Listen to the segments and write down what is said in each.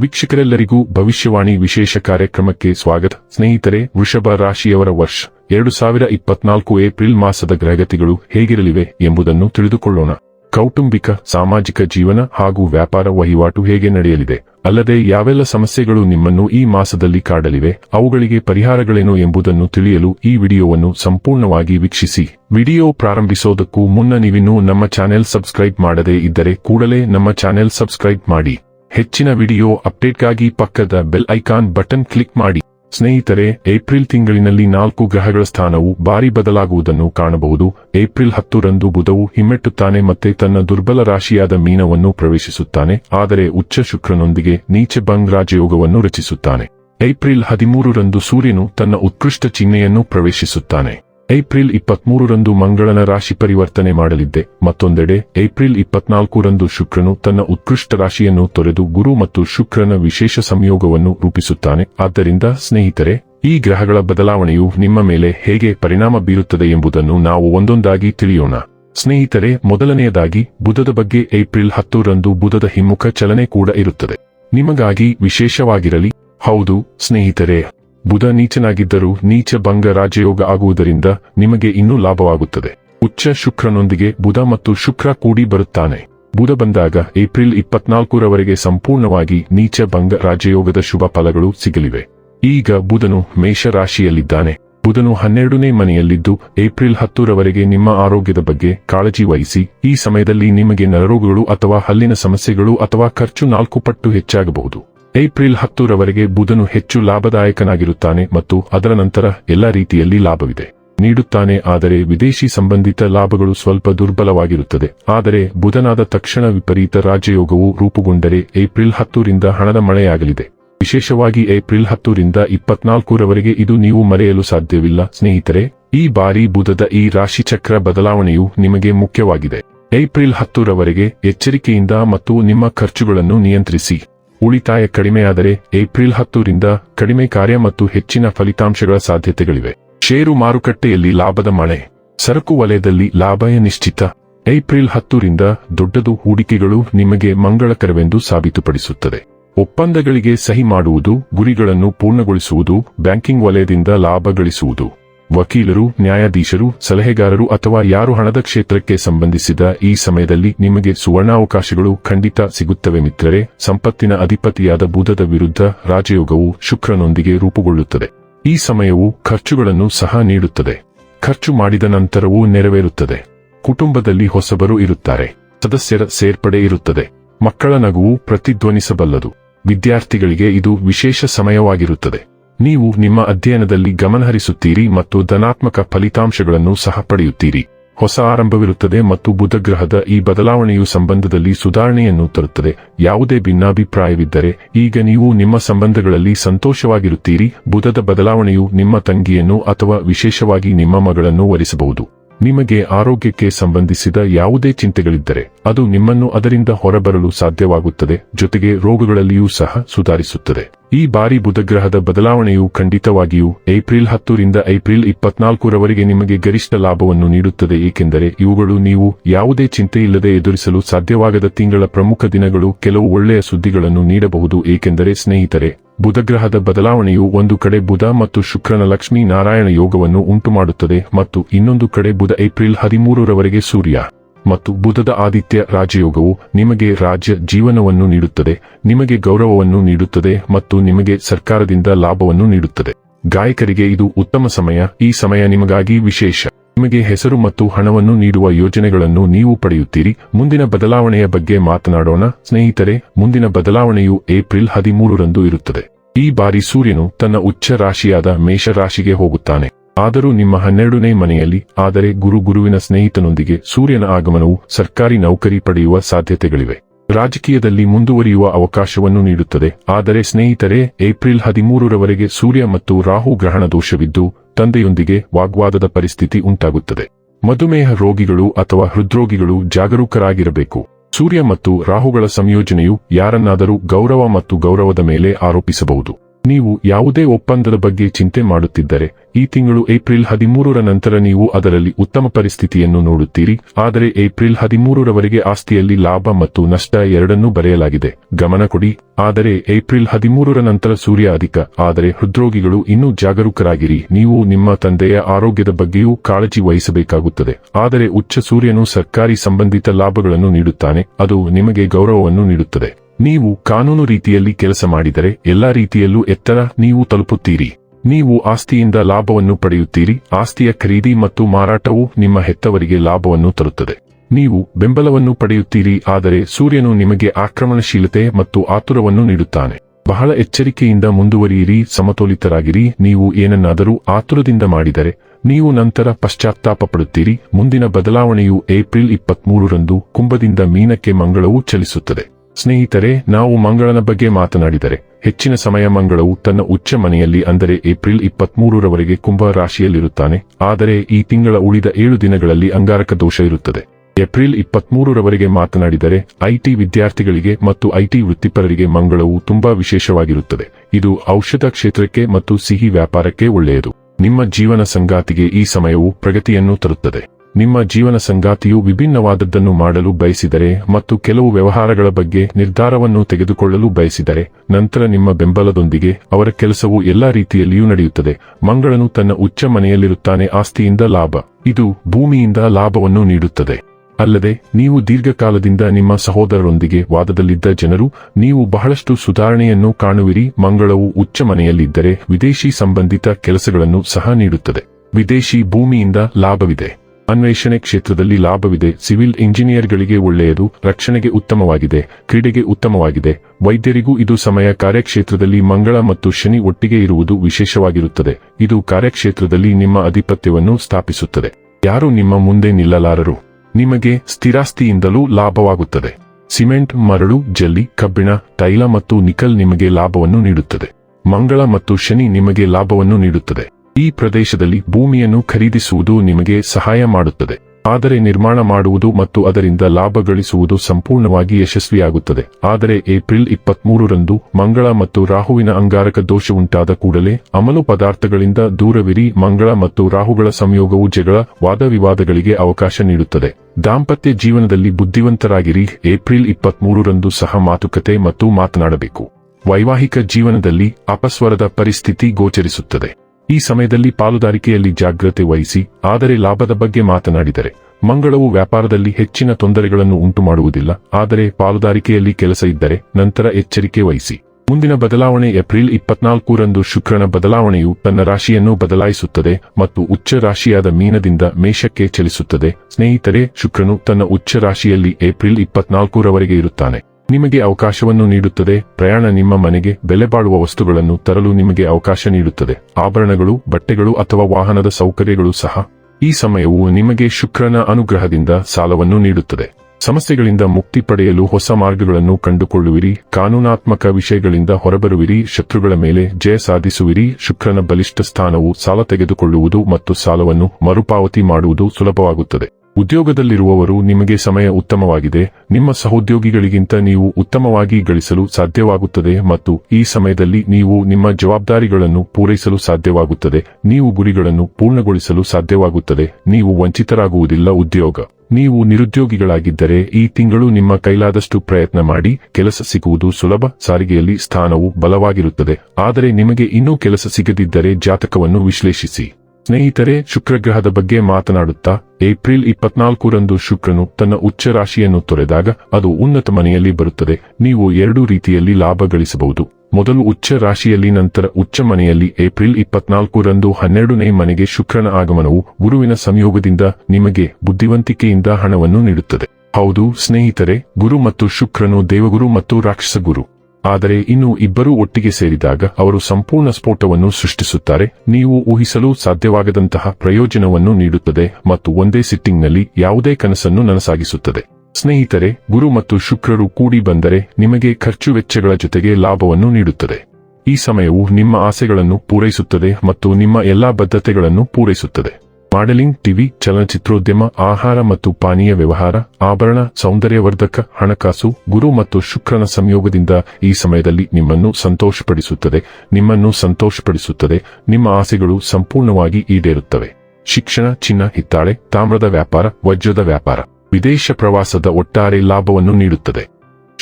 ವೀಕ್ಷಕರೆಲ್ಲರಿಗೂ ಭವಿಷ್ಯವಾಣಿ ವಿಶೇಷ ಕಾರ್ಯಕ್ರಮಕ್ಕೆ ಸ್ವಾಗತ. ಸ್ನೇಹಿತರೆ, ವೃಷಭ ರಾಶಿಯವರ ವರ್ಷ ಎರಡು ಸಾವಿರ ಇಪ್ಪತ್ನಾಲ್ಕು ಏಪ್ರಿಲ್ ಮಾಸದ ಗ್ರಹಗತಿಗಳು ಹೇಗಿರಲಿವೆ ಎಂಬುದನ್ನು ತಿಳಿದುಕೊಳ್ಳೋಣ. ಕೌಟುಂಬಿಕ, ಸಾಮಾಜಿಕ ಜೀವನ ಹಾಗೂ ವ್ಯಾಪಾರ ವಹಿವಾಟು ಹೇಗೆ ನಡೆಯಲಿದೆ? ಅಲ್ಲದೆ ಯಾವೆಲ್ಲ ಸಮಸ್ಯೆಗಳು ನಿಮ್ಮನ್ನು ಈ ಮಾಸದಲ್ಲಿ ಕಾಡಲಿವೆ, ಅವುಗಳಿಗೆ ಪರಿಹಾರಗಳೇನು ಎಂಬುದನ್ನು ತಿಳಿಯಲು ಈ ವಿಡಿಯೋವನ್ನು ಸಂಪೂರ್ಣವಾಗಿ ವೀಕ್ಷಿಸಿ. ವಿಡಿಯೋ ಪ್ರಾರಂಭಿಸೋದಕ್ಕೂ ಮುನ್ನ ನೀವಿನ್ನೂ ನಮ್ಮ ಚಾನೆಲ್ ಸಬ್ಸ್ಕ್ರೈಬ್ ಮಾಡದೇ ಇದ್ದರೆ ಕೂಡಲೇ ನಮ್ಮ ಚಾನೆಲ್ ಸಬ್ಸ್ಕ್ರೈಬ್ ಮಾಡಿ. ಹೆಚ್ಚಿನ ವಿಡಿಯೋ ಅಪ್ಡೇಟ್ಗಾಗಿ ಪಕ್ಕದ ಬೆಲ್ ಐಕಾನ್ ಬಟನ್ ಕ್ಲಿಕ್ ಮಾಡಿ. ಸ್ನೇಹಿತರೆ, ಏಪ್ರಿಲ್ ತಿಂಗಳಿನಲ್ಲಿ ನಾಲ್ಕು ಗ್ರಹಗಳ ಸ್ಥಾನವು ಭಾರಿ ಬದಲಾಗುವುದನ್ನು ಕಾಣಬಹುದು. ಏಪ್ರಿಲ್ ಹತ್ತರಂದು ಬುಧವು ಹಿಮ್ಮೆಟ್ಟುತ್ತಾನೆ ಮತ್ತೆ ತನ್ನ ದುರ್ಬಲ ರಾಶಿಯಾದ ಮೀನವನ್ನು ಪ್ರವೇಶಿಸುತ್ತಾನೆ. ಆದರೆ ಉಚ್ಚ ಶುಕ್ರನೊಂದಿಗೆ ನೀಚ ಬಂಗ್ ರಾಜಯೋಗವನ್ನು ರಚಿಸುತ್ತಾನೆ. ಏಪ್ರಿಲ್ ಹದಿಮೂರರಂದು ಸೂರ್ಯನು ತನ್ನ ಉತ್ಕೃಷ್ಟ ಚಿಹ್ನೆಯನ್ನು ಪ್ರವೇಶಿಸುತ್ತಾನೆ. ಏಪ್ರಿಲ್ ಇಪ್ಪತ್ಮೂರರಂದು ಮಂಗಳನ ರಾಶಿ ಪರಿವರ್ತನೆ ಮಾಡಲಿದ್ದೆ. ಮತ್ತೊಂದೆಡೆ, ಏಪ್ರಿಲ್ ಇಪ್ಪತ್ನಾಲ್ಕರಂದು ಶುಕ್ರನು ತನ್ನ ಉತ್ಕೃಷ್ಟ ರಾಶಿಯನ್ನು ತೊರೆದು ಗುರು ಮತ್ತು ಶುಕ್ರನ ವಿಶೇಷ ಸಂಯೋಗವನ್ನು ರೂಪಿಸುತ್ತಾನೆ. ಆದ್ದರಿಂದ, ಸ್ನೇಹಿತರೆ, ಈ ಗ್ರಹಗಳ ಬದಲಾವಣೆಯು ನಿಮ್ಮ ಮೇಲೆ ಹೇಗೆ ಪರಿಣಾಮ ಬೀರುತ್ತದೆ ಎಂಬುದನ್ನು ನಾವು ಒಂದೊಂದಾಗಿ ತಿಳಿಯೋಣ. ಸ್ನೇಹಿತರೆ, ಮೊದಲನೆಯದಾಗಿ, ಬುಧದ ಬಗ್ಗೆ ಏಪ್ರಿಲ್ ಹತ್ತರಂದು ಬುಧದ ಹಿಮ್ಮುಖ ಚಲನೆ ಕೂಡ ಇರುತ್ತದೆ. ನಿಮಗಾಗಿ ವಿಶೇಷವಾಗಿರಲಿ. ಹೌದು, ಸ್ನೇಹಿತರೆ. ಬುಧ ನೀಚನಾಗಿದ್ದರೂ ನೀಚ ಭಂಗ ರಾಜಯೋಗ ಆಗುವುದರಿಂದ ನಿಮಗೆ ಇನ್ನೂ ಲಾಭವಾಗುತ್ತದೆ. ಉಚ್ಚ ಶುಕ್ರನೊಂದಿಗೆ ಬುಧ ಮತ್ತು ಶುಕ್ರ ಕೂಡಿ ಬರುತ್ತಾನೆ. ಬುಧ ಬಂದಾಗ ಏಪ್ರಿಲ್ ಇಪ್ಪತ್ನಾಲ್ಕರವರೆಗೆ ಸಂಪೂರ್ಣವಾಗಿ ನೀಚ ಭಂಗ ರಾಜಯೋಗದ ಶುಭ ಫಲಗಳು ಸಿಗಲಿವೆ. ಈಗ ಬುಧನು ಮೇಷ ರಾಶಿಯಲ್ಲಿದ್ದಾನೆ ಬುಧನು ಹನ್ನೆರಡನೇ ಮನೆಯಲ್ಲಿದ್ದು ಏಪ್ರಿಲ್ ಹತ್ತರವರೆಗೆ ನಿಮ್ಮ ಆರೋಗ್ಯದ ಬಗ್ಗೆ ಕಾಳಜಿ ವಹಿಸಿ, ಈ ಸಮಯದಲ್ಲಿ ನಿಮಗೆ ನರರೋಗಗಳು ಅಥವಾ ಹಲ್ಲಿನ ಸಮಸ್ಯೆಗಳು ಅಥವಾ ಖರ್ಚು ನಾಲ್ಕು ಪಟ್ಟು ಹೆಚ್ಚಾಗಬಹುದು. ಏಪ್ರಿಲ್ ಹತ್ತರವರೆಗೆ ಬುಧನು ಹೆಚ್ಚು ಲಾಭದಾಯಕನಾಗಿರುತ್ತಾನೆ ಮತ್ತು ಅದರ ನಂತರ ಎಲ್ಲ ರೀತಿಯಲ್ಲಿ ಲಾಭವಿದೆ. ನೀಡುತ್ತಾನೆ, ಆದರೆ ವಿದೇಶಿ ಸಂಬಂಧಿತ ಲಾಭಗಳು ಸ್ವಲ್ಪ ದುರ್ಬಲವಾಗಿರುತ್ತದೆ. ಆದರೆ ಬುಧನಾದ ತಕ್ಷಣ ವಿಪರೀತ ರಾಜಯೋಗವು ರೂಪುಗೊಂಡರೆ ಏಪ್ರಿಲ್ ಹತ್ತರಿಂದ ಹಣದ ಮಳೆಯಾಗಲಿದೆ. ವಿಶೇಷವಾಗಿ ಏಪ್ರಿಲ್ ಹತ್ತರಿಂದ ಇಪ್ಪತ್ನಾಲ್ಕರವರೆಗೆ ಇದು ನೀವು ಮರೆಯಲು ಸಾಧ್ಯವಿಲ್ಲ. ಸ್ನೇಹಿತರೆ, ಈ ಬಾರಿ ಬುಧದ ಈ ರಾಶಿಚಕ್ರ ಬದಲಾವಣೆಯು ನಿಮಗೆ ಮುಖ್ಯವಾಗಿದೆ. ಏಪ್ರಿಲ್ ಹತ್ತರವರೆಗೆ ಎಚ್ಚರಿಕೆಯಿಂದ ಮತ್ತು ನಿಮ್ಮ ಖರ್ಚುಗಳನ್ನು ನಿಯಂತ್ರಿಸಿ. ಉಳಿತಾಯ ಕಡಿಮೆಯಾದರೆ ಏಪ್ರಿಲ್ ಹತ್ತರಿಂದ ಕಡಿಮೆ ಕಾರ್ಯ ಮತ್ತು ಹೆಚ್ಚಿನ ಫಲಿತಾಂಶಗಳ ಸಾಧ್ಯತೆಗಳಿವೆ. ಷೇರು ಮಾರುಕಟ್ಟೆಯಲ್ಲಿ ಲಾಭದ ಮಳೆ. ಸರಕು ವಲಯದಲ್ಲಿ ಲಾಭಯ ನಿಶ್ಚಿತ. ಏಪ್ರಿಲ್ ಹತ್ತರಿಂದ ದೊಡ್ಡದು ಹೂಡಿಕೆಗಳು ನಿಮಗೆ ಮಂಗಳಕರವೆಂದು ಸಾಬೀತುಪಡಿಸುತ್ತದೆ. ಒಪ್ಪಂದಗಳಿಗೆ ಸಹಿ ಮಾಡುವುದು, ಗುರಿಗಳನ್ನು ಪೂರ್ಣಗೊಳಿಸುವುದು, ಬ್ಯಾಂಕಿಂಗ್ ವಲಯದಿಂದ ಲಾಭ ಗಳಿಸುವುದು. ವಕೀಲರು, ನ್ಯಾಯಾಧೀಶರು, ಸಲಹೆಗಾರರು ಅಥವಾ ಯಾರು ಹಣದ ಕ್ಷೇತ್ರಕ್ಕೆ ಸಂಬಂಧಿಸಿದ ಈ ಸಮಯದಲ್ಲಿ ನಿಮಗೆ ಸುವರ್ಣಾವಕಾಶಗಳು ಖಂಡಿತ ಸಿಗುತ್ತವೆ ಮಿತ್ರರೇ. ಸಂಪತ್ತಿನ ಅಧಿಪತಿಯಾದ ಬುಧದ ವಿರುದ್ಧ ರಾಜಯೋಗವು ಶುಕ್ರನೊಂದಿಗೆ ರೂಪುಗೊಳ್ಳುತ್ತದೆ. ಈ ಸಮಯವು ಖರ್ಚುಗಳನ್ನು ಸಹ ನೀಡುತ್ತದೆ. ಖರ್ಚು ಮಾಡಿದ ನಂತರವೂ ನೆರವೇರುತ್ತದೆ. ಕುಟುಂಬದಲ್ಲಿ ಹೊಸಬರು ಇರುತ್ತಾರೆ. ಸದಸ್ಯರ ಸೇರ್ಪಡೆ ಇರುತ್ತದೆ. ಮಕ್ಕಳ ನಗುವು ಪ್ರತಿಧ್ವನಿಸಬಲ್ಲದು. ವಿದ್ಯಾರ್ಥಿಗಳಿಗೆ ಇದು ವಿಶೇಷ ಸಮಯವಾಗಿರುತ್ತದೆ. ನೀವು ನಿಮ್ಮ ಅಧ್ಯಯನದಲ್ಲಿ ಗಮನಹರಿಸುತ್ತೀರಿ ಮತ್ತು ಧನಾತ್ಮಕ ಫಲಿತಾಂಶಗಳನ್ನು ಸಹ ಪಡೆಯುತ್ತೀರಿ. ಹೊಸ ಆರಂಭವಿರುತ್ತದೆ ಮತ್ತು ಬುಧಗ್ರಹದ ಈ ಬದಲಾವಣೆಯು ಸಂಬಂಧದಲ್ಲಿ ಸುಧಾರಣೆಯನ್ನು ತರುತ್ತದೆ. ಯಾವುದೇ ಭಿನ್ನಾಭಿಪ್ರಾಯವಿದ್ದರೆ, ಈಗ ನೀವು ನಿಮ್ಮ ಸಂಬಂಧಗಳಲ್ಲಿ ಸಂತೋಷವಾಗಿರುತ್ತೀರಿ. ಬುಧದ ಬದಲಾವಣೆಯು ನಿಮ್ಮ ತಂಗಿಯನ್ನು ಅಥವಾ ವಿಶೇಷವಾಗಿ ನಿಮ್ಮ ಮಗಳನ್ನು ವರಿಸಬಹುದು. ನಿಮಗೆ ಆರೋಗ್ಯಕ್ಕೆ ಸಂಬಂಧಿಸಿದ ಯಾವುದೇ ಚಿಂತೆಗಳಿದ್ದರೆ, ಅದು ನಿಮ್ಮನ್ನು ಅದರಿಂದ ಹೊರಬರಲು ಸಾಧ್ಯವಾಗುತ್ತದೆ, ಜೊತೆಗೆ ರೋಗಗಳಲ್ಲಿಯೂ ಸಹ ಸುಧಾರಿಸುತ್ತದೆ. ಈ ಬಾರಿ ಬುಧಗ್ರಹದ ಬದಲಾವಣೆಯು ಖಂಡಿತವಾಗಿಯೂ ಏಪ್ರಿಲ್ ಹತ್ತರಿಂದ ಏಪ್ರಿಲ್ ಇಪ್ಪತ್ನಾಲ್ಕರವರೆಗೆ ನಿಮಗೆ ಗರಿಷ್ಠ ಲಾಭವನ್ನು ನೀಡುತ್ತದೆ, ಏಕೆಂದರೆ ಇವುಗಳು ನೀವು ಯಾವುದೇ ಚಿಂತೆಯಿಲ್ಲದೆ ಎದುರಿಸಲು ಸಾಧ್ಯವಾಗದ ತಿಂಗಳ ಪ್ರಮುಖ ದಿನಗಳು ಕೆಲವು ಒಳ್ಳೆಯ ಸುದ್ದಿಗಳನ್ನು ನೀಡಬಹುದು, ಏಕೆಂದರೆ ಸ್ನೇಹಿತರೆ ಬುಧಗ್ರಹದ ಬದಲಾವಣೆಯು ಒಂದು ಕಡೆ ಬುಧ ಮತ್ತು ಶುಕ್ರನ ಲಕ್ಷ್ಮೀ ನಾರಾಯಣ ಯೋಗವನ್ನು ಉಂಟುಮಾಡುತ್ತದೆ ಮತ್ತು ಇನ್ನೊಂದು ಕಡೆ ಬುಧ ಏಪ್ರಿಲ್ ಹದಿಮೂರರವರೆಗೆ ಸೂರ್ಯ. ಮತ್ತು ಬುಧದ ಆದಿತ್ಯ ರಾಜಯೋಗವು ನಿಮಗೆ ರಾಜ್ಯ ಜೀವನವನ್ನು ನೀಡುತ್ತದೆ, ನಿಮಗೆ ಗೌರವವನ್ನು ನೀಡುತ್ತದೆ ಮತ್ತು ನಿಮಗೆ ಸರ್ಕಾರದಿಂದ ಲಾಭವನ್ನು ನೀಡುತ್ತದೆ. ಗಾಯಕರಿಗೆ ಇದು ಉತ್ತಮ ಸಮಯ, ಈ ಸಮಯ ನಿಮಗಾಗಿ ವಿಶೇಷ. ನಿಮಗೆ ಹೆಸರು ಮತ್ತು ಹಣವನ್ನು ನೀಡುವ ಯೋಜನೆಗಳನ್ನು ನೀವು ಪಡೆಯುತ್ತೀರಿ. ಮುಂದಿನ ಬದಲಾವಣೆಯ ಬಗ್ಗೆ ಮಾತನಾಡೋಣ. ಸ್ನೇಹಿತರೆ, ಮುಂದಿನ ಬದಲಾವಣೆಯು ಏಪ್ರಿಲ್ ಹದಿಮೂರರಂದು ಇರುತ್ತದೆ. ಈ ಬಾರಿ ಸೂರ್ಯನು ತನ್ನ ಉಚ್ಚ ರಾಶಿಯಾದ ಮೇಷರಾಶಿಗೆ ಹೋಗುತ್ತಾನೆ. ಆದರೂ ನಿಮ್ಮ ಹನ್ನೆರಡನೇ ಮನೆಯಲ್ಲಿ, ಆದರೆ ಗುರು ಗುರುವಿನ ಸ್ನೇಹಿತನೊಂದಿಗೆ ಸೂರ್ಯನ ಆಗಮನವು ಸರ್ಕಾರಿ ನೌಕರಿ ಪಡೆಯುವ ಸಾಧ್ಯತೆಗಳಿವೆ. ರಾಜಕೀಯದಲ್ಲಿ ಮುಂದುವರಿಯುವ ಅವಕಾಶವನ್ನು ನೀಡುತ್ತದೆ. ಆದರೆ ಸ್ನೇಹಿತರೆ, ಏಪ್ರಿಲ್ ಹದಿಮೂರರವರೆಗೆ ಸೂರ್ಯ ಮತ್ತು ರಾಹು ಗ್ರಹಣ ದೋಷವಿದ್ದು, ತಂದೆಯೊಂದಿಗೆ ವಾಗ್ವಾದದ ಪರಿಸ್ಥಿತಿ ಉಂಟಾಗುತ್ತದೆ. ಮಧುಮೇಹ ರೋಗಿಗಳು ಅಥವಾ ಹೃದ್ರೋಗಿಗಳು ಜಾಗರೂಕರಾಗಿರಬೇಕು. ಸೂರ್ಯ ಮತ್ತು ರಾಹುಗಳ ಸಂಯೋಜನೆಯು ಯಾರನ್ನಾದರೂ ಗೌರವ ಮತ್ತು ಗೌರವದ ಮೇಲೆ ಆರೋಪಿಸಬಹುದು. ನೀವು ಯಾವುದೇ ಒಪ್ಪಂದದ ಬಗ್ಗೆ ಚಿಂತೆ ಮಾಡುತ್ತಿದ್ದರೆ, ಈ ತಿಂಗಳು ಏಪ್ರಿಲ್ ಹದಿಮೂರರ ನಂತರ ನೀವು ಅದರಲ್ಲಿ ಉತ್ತಮ ಪರಿಸ್ಥಿತಿಯನ್ನು ನೋಡುತ್ತೀರಿ. ಆದರೆ ಏಪ್ರಿಲ್ ಹದಿಮೂರರವರೆಗೆ ಆಸ್ತಿಯಲ್ಲಿ ಲಾಭ ಮತ್ತು ನಷ್ಟ ಎರಡನ್ನೂ ಬರೆಯಲಾಗಿದೆ. ಗಮನ ಕೊಡಿ. ಆದರೆ ಏಪ್ರಿಲ್ ಹದಿಮೂರರ ನಂತರ ಸೂರ್ಯ ಅಧಿಕ. ಆದರೆ ಹೃದ್ರೋಗಿಗಳು ಇನ್ನೂ ಜಾಗರೂಕರಾಗಿರಿ. ನೀವು ನಿಮ್ಮ ತಂದೆಯ ಆರೋಗ್ಯದ ಬಗ್ಗೆಯೂ ಕಾಳಜಿ ವಹಿಸಬೇಕಾಗುತ್ತದೆ. ಆದರೆ ಉಚ್ಚ ಸೂರ್ಯನು ಸರ್ಕಾರಿ ಸಂಬಂಧಿತ ಲಾಭಗಳನ್ನು ನೀಡುತ್ತಾನೆ. ಅದು ನಿಮಗೆ ಗೌರವವನ್ನು ನೀಡುತ್ತದೆ. ನೀವು ಕಾನೂನು ರೀತಿಯಲ್ಲಿ ಕೆಲಸ ಮಾಡಿದರೆ ಎಲ್ಲಾ ರೀತಿಯಲ್ಲೂ ಎತ್ತರ ನೀವು ತಲುಪುತ್ತೀರಿ. ನೀವು ಆಸ್ತಿಯಿಂದ ಲಾಭವನ್ನು ಪಡೆಯುತ್ತೀರಿ. ಆಸ್ತಿಯ ಖರೀದಿ ಮತ್ತು ಮಾರಾಟವು ನಿಮ್ಮ ಹೆತ್ತವರಿಗೆ ಲಾಭವನ್ನು ತರುತ್ತದೆ. ನೀವು ಬೆಂಬಲವನ್ನು ಪಡೆಯುತ್ತೀರಿ, ಆದರೆ ಸೂರ್ಯನು ನಿಮಗೆ ಆಕ್ರಮಣಶೀಲತೆ ಮತ್ತು ಆತುರವನ್ನು ನೀಡುತ್ತಾನೆ. ಬಹಳ ಎಚ್ಚರಿಕೆಯಿಂದ ಮುಂದುವರಿಯಿರಿ, ಸಮತೋಲಿತರಾಗಿರಿ. ನೀವು ಏನನ್ನಾದರೂ ಆತುರದಿಂದ ಮಾಡಿದರೆ ನೀವು ನಂತರ ಪಶ್ಚಾತ್ತಾಪ ಪಡುತ್ತೀರಿ ಮುಂದಿನ ಬದಲಾವಣೆಯು ಏಪ್ರಿಲ್ ಇಪ್ಪತ್ಮೂರರಂದು ಕುಂಭದಿಂದ ಮೀನಕ್ಕೆ ಮಂಗಳವು ಚಲಿಸುತ್ತದೆ. ಸ್ನೇಹಿತರೆ, ನಾವು ಮಂಗಳನ ಬಗ್ಗೆ ಮಾತನಾಡಿದರೆ, ಹೆಚ್ಚಿನ ಸಮಯ ಮಂಗಳವು ತನ್ನ ಉಚ್ಚ ಮನೆಯಲ್ಲಿ, ಅಂದರೆ ಏಪ್ರಿಲ್ ಇಪ್ಪತ್ಮೂರರವರೆಗೆ ಕುಂಭ ರಾಶಿಯಲ್ಲಿರುತ್ತಾನೆ. ಆದರೆ ಈ ತಿಂಗಳ ಉಳಿದ ಏಳು ದಿನಗಳಲ್ಲಿ ಅಂಗಾರಕ ದೋಷ ಇರುತ್ತದೆ. ಏಪ್ರಿಲ್ ಇಪ್ಪತ್ಮೂರರವರೆಗೆ ಮಾತನಾಡಿದರೆ, ಐಟಿ ವಿದ್ಯಾರ್ಥಿಗಳಿಗೆ ಮತ್ತು ಐಟಿ ವೃತ್ತಿಪರರಿಗೆ ಮಂಗಳವು ತುಂಬಾ ವಿಶೇಷವಾಗಿರುತ್ತದೆ. ಇದು ಔಷಧ ಕ್ಷೇತ್ರಕ್ಕೆ ಮತ್ತು ಸಿಹಿ ವ್ಯಾಪಾರಕ್ಕೆ ಒಳ್ಳೆಯದು. ನಿಮ್ಮ ಜೀವನ ಸಂಗಾತಿಗೆ ಈ ಸಮಯವು ಪ್ರಗತಿಯನ್ನು ತರುತ್ತದೆ. ನಿಮ್ಮ ಜೀವನ ಸಂಗಾತಿಯು ವಿಭಿನ್ನವಾದದ್ದನ್ನು ಮಾಡಲು ಬಯಸಿದರೆ ಮತ್ತು ಕೆಲವು ವ್ಯವಹಾರಗಳ ಬಗ್ಗೆ ನಿರ್ಧಾರವನ್ನು ತೆಗೆದುಕೊಳ್ಳಲು ಬಯಸಿದರೆ, ನಂತರ ನಿಮ್ಮ ಬೆಂಬಲದೊಂದಿಗೆ ಅವರ ಕೆಲಸವು ಎಲ್ಲಾ ರೀತಿಯಲ್ಲಿಯೂ ನಡೆಯುತ್ತದೆ. ಮಂಗಳನು ತನ್ನ ಉಚ್ಚ ಮನೆಯಲ್ಲಿರುತ್ತಾನೆ, ಆಸ್ತಿಯಿಂದ ಲಾಭ. ಇದು ಭೂಮಿಯಿಂದ ಲಾಭವನ್ನು ನೀಡುತ್ತದೆ. ಅಲ್ಲದೆ, ನೀವು ದೀರ್ಘಕಾಲದಿಂದ ನಿಮ್ಮ ಸಹೋದರರೊಂದಿಗೆ ವಾದದಲ್ಲಿದ್ದ ಜನರು, ನೀವು ಬಹಳಷ್ಟು ಸುಧಾರಣೆಯನ್ನು ಕಾಣುವಿರಿ. ಮಂಗಳವು ಉಚ್ಚ ಮನೆಯಲ್ಲಿದ್ದರೆ ವಿದೇಶಿ ಸಂಬಂಧಿತ ಕೆಲಸಗಳನ್ನು ಸಹ ನೀಡುತ್ತದೆ. ವಿದೇಶಿ ಭೂಮಿಯಿಂದ ಲಾಭವಿದೆ. ಅನ್ವೇಷಣೆ ಕ್ಷೇತ್ರದಲ್ಲಿ ಲಾಭವಿದೆ. ಸಿವಿಲ್ ಇಂಜಿನಿಯರ್ಗಳಿಗೆ ಒಳ್ಳೆಯದು, ರಕ್ಷಣೆಗೆ ಉತ್ತಮವಾಗಿದೆ, ಕ್ರೀಡೆಗೆ ಉತ್ತಮವಾಗಿದೆ. ವೈದ್ಯರಿಗೂ ಇದು ಸಮಯ. ಕಾರ್ಯಕ್ಷೇತ್ರದಲ್ಲಿ ಮಂಗಳ ಮತ್ತು ಶನಿ ಒಟ್ಟಿಗೆ ಇರುವುದು ವಿಶೇಷವಾಗಿರುತ್ತದೆ. ಇದು ಕಾರ್ಯಕ್ಷೇತ್ರದಲ್ಲಿ ನಿಮ್ಮ ಅಧಿಪತ್ಯವನ್ನು ಸ್ಥಾಪಿಸುತ್ತದೆ. ಯಾರು ನಿಮ್ಮ ಮುಂದೆ ನಿಲ್ಲಲಾರರು? ನಿಮಗೆ ಸ್ಥಿರಾಸ್ತಿಯಿಂದಲೂ ಲಾಭವಾಗುತ್ತದೆ. ಸಿಮೆಂಟ್, ಮರಳು, ಜಲ್ಲಿ, ಕಬ್ಬಿಣ, ತೈಲ ಮತ್ತು ನಿಕಲ್ ನಿಮಗೆ ಲಾಭವನ್ನು ನೀಡುತ್ತದೆ. ಮಂಗಳ ಮತ್ತು ಶನಿ ನಿಮಗೆ ಲಾಭವನ್ನು ನೀಡುತ್ತದೆ. ಈ ಪ್ರದೇಶದಲ್ಲಿ ಭೂಮಿಯನ್ನು ಖರೀದಿಸುವುದು ನಿಮಗೆ ಸಹಾಯ ಮಾಡುತ್ತದೆ. ಆದರೆ ನಿರ್ಮಾಣ ಮಾಡುವುದು ಮತ್ತು ಅದರಿಂದ ಲಾಭ ಗಳಿಸುವುದು ಸಂಪೂರ್ಣವಾಗಿ ಯಶಸ್ವಿಯಾಗುತ್ತದೆ. ಆದರೆ ಏಪ್ರಿಲ್ ಇಪ್ಪತ್ಮೂರರಂದು ಮಂಗಳ ಮತ್ತು ರಾಹುವಿನ ಅಂಗಾರಕ ದೋಷ ಉಂಟಾದ ಕೂಡಲೇ ಅಮಲು ಪದಾರ್ಥಗಳಿಂದ ದೂರವಿರಿ. ಮಂಗಳ ಮತ್ತು ರಾಹುಗಳ ಸಂಯೋಗವು ಜಗಳ, ವಾದವಿವಾದಗಳಿಗೆ ಅವಕಾಶ ನೀಡುತ್ತದೆ. ದಾಂಪತ್ಯ ಜೀವನದಲ್ಲಿ ಬುದ್ಧಿವಂತರಾಗಿರಿ. ಏಪ್ರಿಲ್ ಇಪ್ಪತ್ಮೂರರಂದು ಸಹ ಮಾತುಕತೆ ಮತ್ತು ಮಾತನಾಡಬೇಕು. ವೈವಾಹಿಕ ಜೀವನದಲ್ಲಿ ಅಪಸ್ವರದ ಪರಿಸ್ಥಿತಿ ಗೋಚರಿಸುತ್ತದೆ. ಈ ಸಮಯದಲ್ಲಿ ಪಾಲುದಾರಿಕೆಯಲ್ಲಿ ಜಾಗ್ರತೆ ವಹಿಸಿ, ಆದರೆ ಲಾಭದ ಬಗ್ಗೆ ಮಾತನಾಡಿದರೆ, ಮಂಗಳವು ವ್ಯಾಪಾರದಲ್ಲಿ ಹೆಚ್ಚಿನ ತೊಂದರೆಗಳನ್ನು ಉಂಟುಮಾಡುವುದಿಲ್ಲ, ಆದರೆ ಪಾಲುದಾರಿಕೆಯಲ್ಲಿ ಕೆಲಸ ಇದ್ದರೆ ನಂತರ ಎಚ್ಚರಿಕೆ ವಹಿಸಿ. ಮುಂದಿನ ಬದಲಾವಣೆ ಏಪ್ರಿಲ್ ಇಪ್ಪತ್ನಾಲ್ಕರಂದು ಶುಕ್ರನ ಬದಲಾವಣೆಯು ತನ್ನ ರಾಶಿಯನ್ನು ಬದಲಾಯಿಸುತ್ತದೆ ಮತ್ತು ಉಚ್ಚ ರಾಶಿಯಾದ ಮೀನದಿಂದ ಮೇಷಕ್ಕೆ ಚಲಿಸುತ್ತದೆ. ಸ್ನೇಹಿತರೆ, ಶುಕ್ರನು ತನ್ನ ಉಚ್ಚ ರಾಶಿಯಲ್ಲಿ ಏಪ್ರಿಲ್ ಇಪ್ಪತ್ನಾಲ್ಕರವರೆಗೆ ಇರುತ್ತಾನೆ. ನಿಮಗೆ ಅವಕಾಶವನ್ನು ನೀಡುತ್ತದೆ, ಪ್ರಯಾಣ ನಿಮ್ಮ ಮನೆಗೆ ಬೆಲೆ ಬಾಳುವ ವಸ್ತುಗಳನ್ನು ತರಲು ನಿಮಗೆ ಅವಕಾಶ ನೀಡುತ್ತದೆ. ಆಭರಣಗಳು, ಬಟ್ಟೆಗಳು ಅಥವಾ ವಾಹನದ ಸೌಕರ್ಯಗಳು ಸಹ ಈ ಸಮಯವು ನಿಮಗೆ ಶುಕ್ರನ ಅನುಗ್ರಹದಿಂದ ಸಾಲವನ್ನು ನೀಡುತ್ತದೆ. ಸಮಸ್ಯೆಗಳಿಂದ ಮುಕ್ತಿ ಪಡೆಯಲು ಹೊಸ ಮಾರ್ಗಗಳನ್ನು ಕಂಡುಕೊಳ್ಳುವಿರಿ, ಕಾನೂನಾತ್ಮಕ ವಿಷಯಗಳಿಂದ ಹೊರಬರುವಿರಿ, ಶತ್ರುಗಳ ಮೇಲೆ ಜಯ ಸಾಧಿಸುವಿರಿ, ಶುಕ್ರನ ಬಲಿಷ್ಠ ಸ್ಥಾನವು ಸಾಲ ತೆಗೆದುಕೊಳ್ಳುವುದು ಮತ್ತು ಸಾಲವನ್ನು ಮರುಪಾವತಿ ಮಾಡುವುದು ಸುಲಭವಾಗುತ್ತದೆ. ಉದ್ಯೋಗದಲ್ಲಿರುವವರು ನಿಮಗೆ ಸಮಯ ಉತ್ತಮವಾಗಿದೆ, ನಿಮ್ಮ ಸಹೋದ್ಯೋಗಿಗಳಿಗಿಂತ ನೀವು ಉತ್ತಮವಾಗಿ ಗಳಿಸಲು ಸಾಧ್ಯವಾಗುತ್ತದೆ ಮತ್ತು ಈ ಸಮಯದಲ್ಲಿ ನೀವು ನಿಮ್ಮ ಜವಾಬ್ದಾರಿಗಳನ್ನು ಪೂರೈಸಲು ಸಾಧ್ಯವಾಗುತ್ತದೆ, ನೀವು ಗುರಿಗಳನ್ನು ಪೂರ್ಣಗೊಳಿಸಲು ಸಾಧ್ಯವಾಗುತ್ತದೆ, ನೀವು ವಂಚಿತರಾಗುವುದಿಲ್ಲ ಉದ್ಯೋಗ. ನೀವು ನಿರುದ್ಯೋಗಿಗಳಾಗಿದ್ದರೆ ಈ ತಿಂಗಳು ನಿಮ್ಮ ಕೈಲಾದಷ್ಟು ಪ್ರಯತ್ನ ಮಾಡಿ, ಕೆಲಸ ಸಿಗುವುದು ಸುಲಭ, ಸಾರಿಗೆಯಲ್ಲಿ ಸ್ಥಾನವು ಬಲವಾಗಿರುತ್ತದೆ, ಆದರೆ ನಿಮಗೆ ಇನ್ನೂ ಕೆಲಸ ಸಿಗದಿದ್ದರೆ ಜಾತಕವನ್ನು ವಿಶ್ಲೇಷಿಸಿ. ಸ್ನೇಹಿತರೆ, ಶುಕ್ರಗ್ರಹದ ಬಗ್ಗೆ ಮಾತನಾಡುತ್ತಾ ಏಪ್ರಿಲ್ ಇಪ್ಪತ್ನಾಲ್ಕರಂದು ಶುಕ್ರನು ತನ್ನ ಉಚ್ಚ ರಾಶಿಯನ್ನು ತೊರೆದಾಗ ಅದು ಉನ್ನತ ಮನೆಯಲ್ಲಿ ಬರುತ್ತದೆ. ನೀವು ಎರಡೂ ರೀತಿಯಲ್ಲಿ ಲಾಭ ಗಳಿಸಬಹುದು. ಮೊದಲು ಉಚ್ಚ ರಾಶಿಯಲ್ಲಿ, ನಂತರ ಉಚ್ಚ ಮನೆಯಲ್ಲಿ. ಏಪ್ರಿಲ್ ಇಪ್ಪತ್ನಾಲ್ಕರಂದು ಹನ್ನೆರಡನೇ ಮನೆಗೆ ಶುಕ್ರನ ಆಗಮನವು ಗುರುವಿನ ಸಂಯೋಗದಿಂದ ನಿಮಗೆ ಬುದ್ಧಿವಂತಿಕೆಯಿಂದ ಹಣವನ್ನು ನೀಡುತ್ತದೆ. ಹೌದು ಸ್ನೇಹಿತರೆ, ಗುರು ಮತ್ತು ಶುಕ್ರನು ದೇವಗುರು ಮತ್ತು ರಾಕ್ಷಸ ಗುರು ಆದರೆ ಇನ್ನು ಇಬ್ಬರೂ ಒಟ್ಟಿಗೆ ಸೇರಿದಾಗ ಅವರು ಸಂಪೂರ್ಣ ಸ್ಫೋಟವನ್ನು ಸೃಷ್ಟಿಸುತ್ತಾರೆ. ನೀವು ಊಹಿಸಲು ಸಾಧ್ಯವಾಗದಂತಹ ಪ್ರಯೋಜನವನ್ನು ನೀಡುತ್ತದೆ ಮತ್ತು ಒಂದೇ ಸಿಟ್ಟಿಂಗ್ನಲ್ಲಿ ಯಾವುದೇ ಕನಸನ್ನು ನನಸಾಗಿಸುತ್ತದೆ. ಸ್ನೇಹಿತರೆ, ಗುರು ಮತ್ತು ಶುಕ್ರರು ಕೂಡಿ ಬಂದರೆ ನಿಮಗೆ ಖರ್ಚು ವೆಚ್ಚಗಳ ಜೊತೆಗೆ ಲಾಭವನ್ನು ನೀಡುತ್ತದೆ. ಈ ಸಮಯವು ನಿಮ್ಮ ಆಸೆಗಳನ್ನು ಪೂರೈಸುತ್ತದೆ ಮತ್ತು ನಿಮ್ಮ ಎಲ್ಲಾ ಬದ್ಧತೆಗಳನ್ನು ಪೂರೈಸುತ್ತದೆ. ಮಾಡೆಲಿಂಗ್ ಟಿವಿ, ಚಲನಚಿತ್ರೋದ್ಯಮ, ಆಹಾರ ಮತ್ತು ಪಾನೀಯ ವ್ಯವಹಾರ, ಆಭರಣ, ಸೌಂದರ್ಯವರ್ಧಕ, ಹಣಕಾಸು, ಗುರು ಮತ್ತು ಶುಕ್ರನ ಸಂಯೋಗದಿಂದ ಈ ಸಮಯದಲ್ಲಿ ನಿಮ್ಮನ್ನು ಸಂತೋಷಪಡಿಸುತ್ತದೆ. ನಿಮ್ಮನ್ನು ಸಂತೋಷಪಡಿಸುತ್ತದೆ. ನಿಮ್ಮ ಆಸೆಗಳು ಸಂಪೂರ್ಣವಾಗಿ ಈಡೇರುತ್ತವೆ. ಶಿಕ್ಷಣ, ಚಿನ್ನ, ಹಿತ್ತಾಳೆ, ತಾಮ್ರದ ವ್ಯಾಪಾರ, ವಜ್ರದ ವ್ಯಾಪಾರ. ವಿದೇಶ ಪ್ರವಾಸದ ಒಟ್ಟಾರೆ ಲಾಭವನ್ನು ನೀಡುತ್ತದೆ.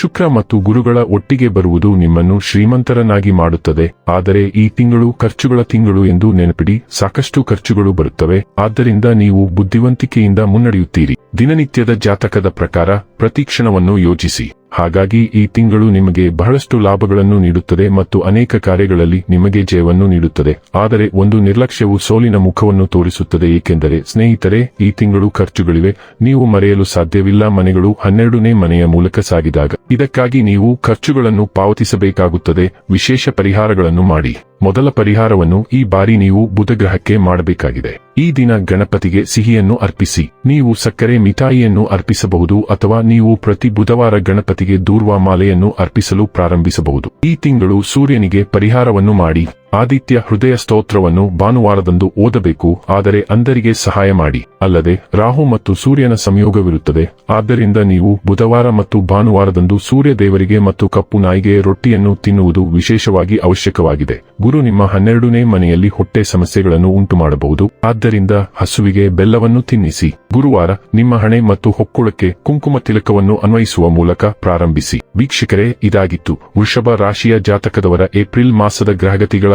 ಶುಕ್ರ ಮತ್ತು ಗುರುಗಳ ಒಟ್ಟಿಗೆ ಬರುವುದು ನಿಮ್ಮನ್ನು ಶ್ರೀಮಂತರನ್ನಾಗಿ ಮಾಡುತ್ತದೆ. ಆದರೆ ಈ ತಿಂಗಳು ಖರ್ಚುಗಳ ತಿಂಗಳು ಎಂದು ನೆನಪಿಡಿ. ಸಾಕಷ್ಟು ಖರ್ಚುಗಳು ಬರುತ್ತವೆ. ಆದ್ದರಿಂದ ನೀವು ಬುದ್ಧಿವಂತಿಕೆಯಿಂದ ಮುನ್ನಡೆಯುತ್ತೀರಿ. ದಿನನಿತ್ಯದ ಜಾತಕದ ಪ್ರಕಾರ ಪ್ರತಿಕ್ಷಣವನ್ನು ಯೋಜಿಸಿ. ಹಾಗಾಗಿ ಈ ತಿಂಗಳು ನಿಮಗೆ ಬಹಳಷ್ಟು ಲಾಭಗಳನ್ನು ನೀಡುತ್ತದೆ ಮತ್ತು ಅನೇಕ ಕಾರ್ಯಗಳಲ್ಲಿ ನಿಮಗೆ ಜಯವನ್ನು ನೀಡುತ್ತದೆ. ಆದರೆ ಒಂದು ನಿರ್ಲಕ್ಷ್ಯವು ಸೋಲಿನ ಮುಖವನ್ನು ತೋರಿಸುತ್ತದೆ, ಏಕೆಂದರೆ ಸ್ನೇಹಿತರೆ, ಈ ತಿಂಗಳು ಖರ್ಚುಗಳಿವೆ. ನೀವು ಮರೆಯಲು ಸಾಧ್ಯವಿಲ್ಲ, ಮನೆಗಳು ಹನ್ನೆರಡನೇ ಮನೆಯ ಮೂಲಕ ಸಾಗಿದಾಗ. ಇದಕ್ಕಾಗಿ ನೀವು ಖರ್ಚುಗಳನ್ನು ಪಾವತಿಸಬೇಕಾಗುತ್ತದೆ. ವಿಶೇಷ ಪರಿಹಾರಗಳನ್ನು ಮಾಡಿ. ಮೊದಲ ಪರಿಹಾರವನ್ನು ಈ ಬಾರಿ ನೀವು ಬುಧಗ್ರಹಕ್ಕೆ ಮಾಡಬೇಕಾಗಿದೆ. ಈ ದಿನ ಗಣಪತಿಗೆ ಸಿಹಿಯನ್ನು ಅರ್ಪಿಸಿ. ನೀವು ಸಕ್ಕರೆ, ಮಿಠಾಯಿಯನ್ನು ಅರ್ಪಿಸಬಹುದು ಅಥವಾ ನೀವು ಪ್ರತಿ ಬುಧವಾರ ಗಣಪತಿಗೆ ದೂರ್ವಾಮಾಲೆಯನ್ನು ಅರ್ಪಿಸಲು ಪ್ರಾರಂಭಿಸಬಹುದು. ಈ ತಿಂಗಳು ಸೂರ್ಯನಿಗೆ ಪರಿಹಾರವನ್ನು ಮಾಡಿ. ಆದಿತ್ಯ ಹೃದಯ ಸ್ತೋತ್ರವನ್ನು ಭಾನುವಾರದಂದು ಓದಬೇಕು, ಆದರೆ ಅಂಧರಿಗೆ ಸಹಾಯ ಮಾಡಿ. ಅಲ್ಲದೆ, ರಾಹು ಮತ್ತು ಸೂರ್ಯನ ಸಂಯೋಗವಿರುತ್ತದೆ, ಆದ್ದರಿಂದ ನೀವು ಬುಧವಾರ ಮತ್ತು ಭಾನುವಾರದಂದು ಸೂರ್ಯ ದೇವರಿಗೆ ಮತ್ತು ಕಪ್ಪು ನಾಯಿಗೆ ರೊಟ್ಟಿಯನ್ನು ತಿನ್ನುವುದು ವಿಶೇಷವಾಗಿ ಅವಶ್ಯಕವಾಗಿದೆ. ಗುರು ನಿಮ್ಮ ಹನ್ನೆರಡನೇ ಮನೆಯಲ್ಲಿ ಹೊಟ್ಟೆ ಸಮಸ್ಯೆಗಳನ್ನು ಉಂಟು ಮಾಡಬಹುದು ಆದ್ದರಿಂದ ಹಸುವಿಗೆ ಬೆಲ್ಲವನ್ನು ತಿನ್ನಿಸಿ. ಗುರುವಾರ ನಿಮ್ಮ ಹಣೆ ಮತ್ತು ಹೊಕ್ಕುಳಕ್ಕೆ ಕುಂಕುಮ ತಿಲಕವನ್ನು ಅನ್ವಯಿಸುವ ಮೂಲಕ ಪ್ರಾರಂಭಿಸಿ. ವೀಕ್ಷಕರೇ, ಇದಾಗಿತ್ತು. ವೃಷಭ ರಾಶಿಯ ಜಾತಕದವರ ಏಪ್ರಿಲ್ ಮಾಸದ ಗ್ರಹಗತಿಗಳ